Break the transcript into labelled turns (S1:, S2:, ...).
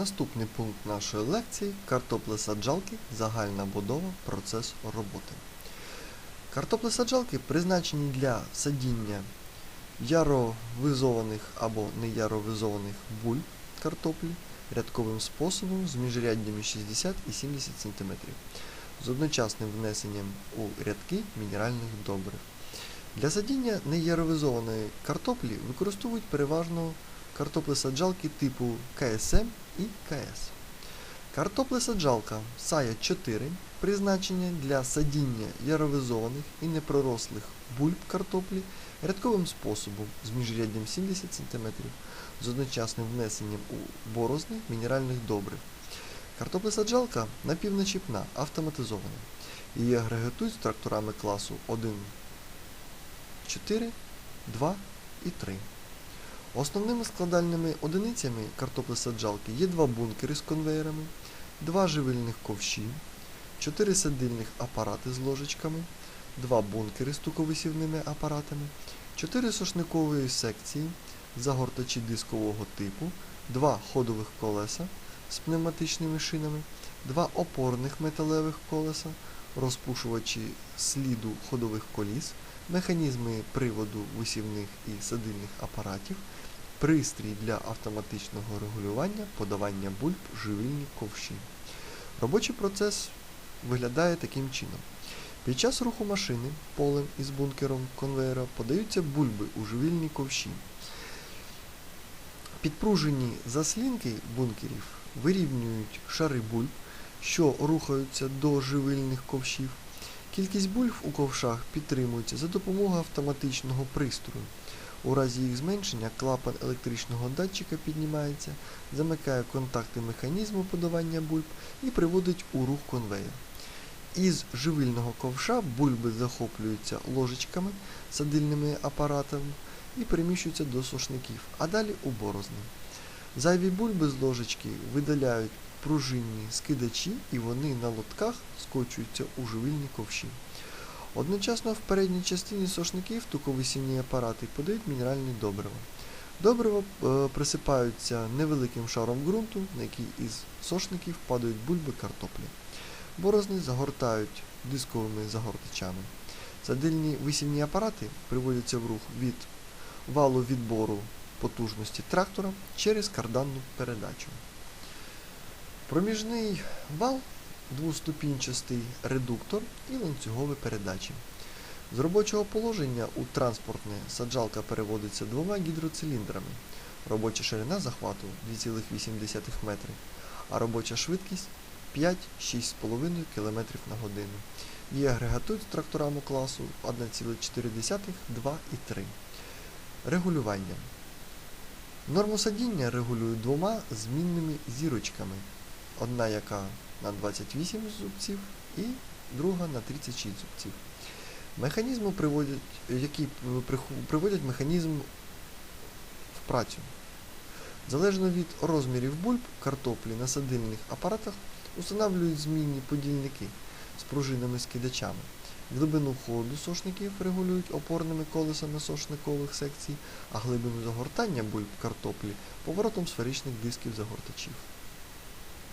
S1: Наступний пункт нашої лекції картоплесаджалки, загальна будова, процес роботи. Картоплесаджалки призначені для садіння яровизованих або неяровизованих бульб картоплі рядковим способом з міжряддями 60 і 70 см з одночасним внесенням у рядки мінеральних добрив. Для садіння неяровизованої картоплі використовують переважно картоплесаджалки типу КСМ і КС. Картоплесаджалка Сая 4 призначення для садіння яровизованих і непророслих бульб картоплі рядковим способом з міжряддям 70 см з одночасним внесенням у борозни мінеральних добрив. Картоплесаджалка напівначіпна, автоматизована. Її агрегатують з тракторами класу 1, 4, 2 і 3. Основними складальними одиницями картоплесаджалки є два бункери з конвеєрами, два живильних ковші, чотири садильних апарати з ложечками, два бункери з туковисівними апаратами, чотири сошникової секції, загортачі дискового типу, два ходових колеса з пневматичними шинами, два опорних металевих колеса, розпушувачі сліду ходових коліс, механізми приводу висівних і садильних апаратів, пристрій для автоматичного регулювання подавання бульб живильні ковші. Робочий процес виглядає таким чином. Під час руху машини полем із бункером конвейера подаються бульби у живильні ковші. Підпружені заслінки бункерів вирівнюють шари бульб, що рухаються до живильних ковшів. Кількість бульб у ковшах підтримується за допомогою автоматичного пристрою. У разі їх зменшення клапан електричного датчика піднімається, замикає контакти механізму подавання бульб і приводить у рух конвейер. Із живильного ковша бульби захоплюються ложечками, садильними апаратами і переміщуються до сошників, а далі у борозни. Зайві бульби з ложечки видаляють пружинні скидачі і вони на лотках скочуються у живильні ковші. Одночасно в передній частині сошників туковисінні апарати подають мінеральні добрива. Добрива е, присипаються невеликим шаром ґрунту, на який із сошників падають бульби картоплі. Борозни загортають дисковими загортачами. Садильні висівні апарати приводяться в рух від валу відбору потужності трактора через карданну передачу. Проміжний вал двоступінчастий редуктор і ланцюгові передачі. З робочого положення у транспортне саджалка переводиться двома гідроциліндрами. Робоча ширина захвату 2,8 метри, а робоча швидкість 5-6,5 км на годину. Її агрегатують тракторами класу 1,4, 2 і 3. Регулювання. Норму садіння регулюють двома змінними зірочками. Одна, яка на 28 зубців і друга на 36 зубців. Механізми приводять, які приводять механізм в працю. Залежно від розмірів бульб картоплі на садильних апаратах установлюють змінні подільники з пружинами скидачами. Глибину ходу сошників регулюють опорними колесами сошникових секцій, а глибину загортання бульб картоплі поворотом сферичних дисків загортачів.